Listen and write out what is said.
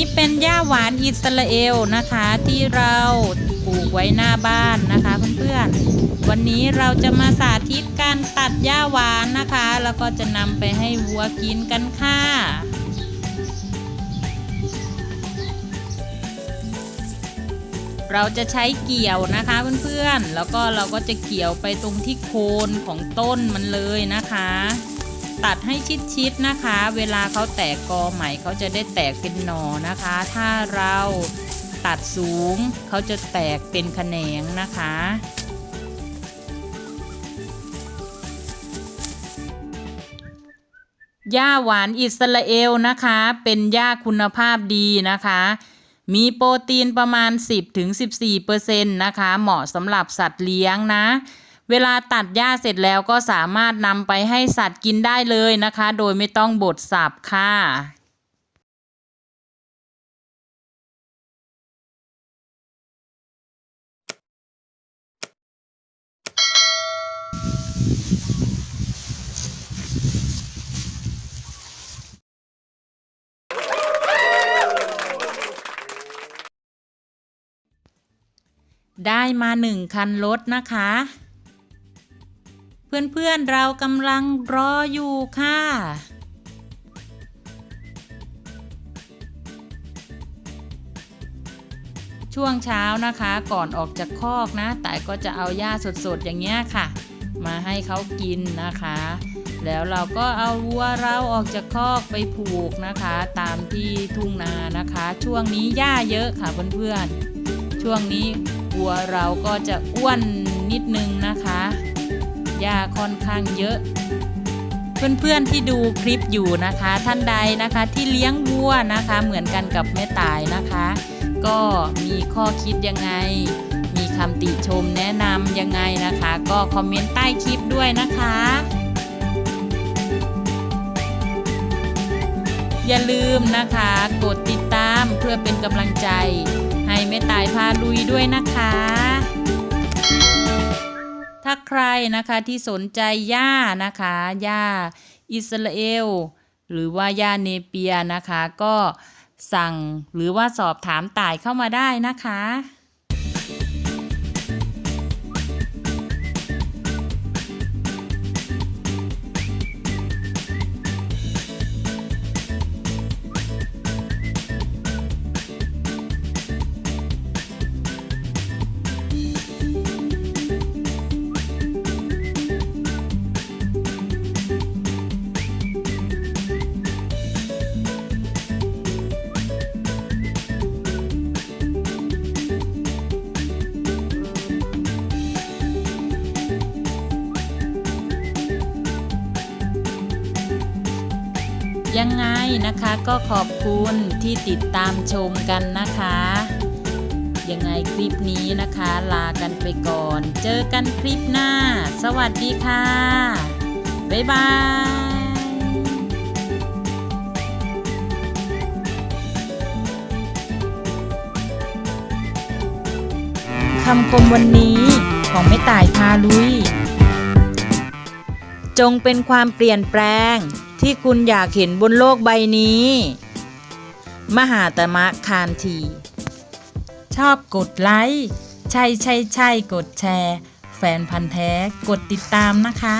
ี้เป็นหญ้าหวานอิสราเอลนะคะ ที่เราปลูกไว้หน้าบ้านนะคะเพื่อนๆ วันนี้เราจะมาสาธิตการตัดหญ้าหวานนะคะ แล้วก็จะนำไปให้วัวกินกันค่ะเราจะใช้เกี่ยวนะคะเพื่อนๆ แล้วก็เราก็จะเกี่ยวไปตรงที่โคนของต้นมันเลยนะคะ ตัดให้ชิดๆนะคะ เวลาเขาแตกกอใหม่เขาจะได้แตกเป็นหนอนะคะ ถ้าเราตัดสูงเขาจะแตกเป็นแขนงนะคะหญ้าหวานอิสราเอลนะคะ เป็นหญ้าคุณภาพดีนะคะ มีโปรตีนประมาณ 10-14%นะคะ เหมาะสำหรับสัตว์เลี้ยงนะ เวลาตัดหญ้าเสร็จแล้วก็สามารถนำไปให้สัตว์กินได้เลยนะคะ โดยไม่ต้องบดสับค่ะได้มาหนึ่งคันรถนะคะ เพื่อนๆเรากำลังรออยู่ค่ะ ช่วงเช้านะคะก่อนออกจากคอกนะ แต่ก็จะเอาหญ้าสดๆอย่างเงี้ยค่ะ มาให้เขากินนะคะ แล้วเราก็เอาวัวเราออกจากคอกไปผูกนะคะ ตามที่ทุ่งนานะคะ ช่วงนี้หญ้าเยอะค่ะเพื่อนๆช่วงนี้วัวเราก็จะอ้วนนิดนึงนะคะ หญ้าค่อนข้างเยอะ เพื่อนๆที่ดูคลิปอยู่นะคะ ท่านใดนะคะที่เลี้ยงวัวนะคะ เหมือนกันกับแม่ตายนะคะ ก็มีข้อคิดยังไง มีคำติชมแนะนำยังไงนะคะ ก็คอมเมนต์ใต้คลิปด้วยนะคะอย่าลืมนะคะ กดติดตามเพื่อเป็นกำลังใจ ให้แม่ตายพาลุยด้วยนะคะ ถ้าใครนะคะที่สนใจย่านะคะย่าอิสราเอล หรือว่าย่าเนเปียนะคะ ก็สั่งหรือว่าสอบถามต่ายเข้ามาได้นะคะ ยังไงนะคะก็ขอบคุณที่ติดตามชมกันนะคะ ยังไงคลิปนี้นะคะ ลากันไปก่อน เจอกันคลิปหน้า สวัสดีค่ะ บ๊ายบายคำคมวันนี้ของไม่ตายพาลุย จงเป็นความเปลี่ยนแปลง ที่คุณอยากเห็นบนโลกใบนี้ มหาตมะคานที ชอบกดไลค์ใช่ใช่ใช่กดแชร์ แฟนพันธ์แท้กดติดตามนะคะ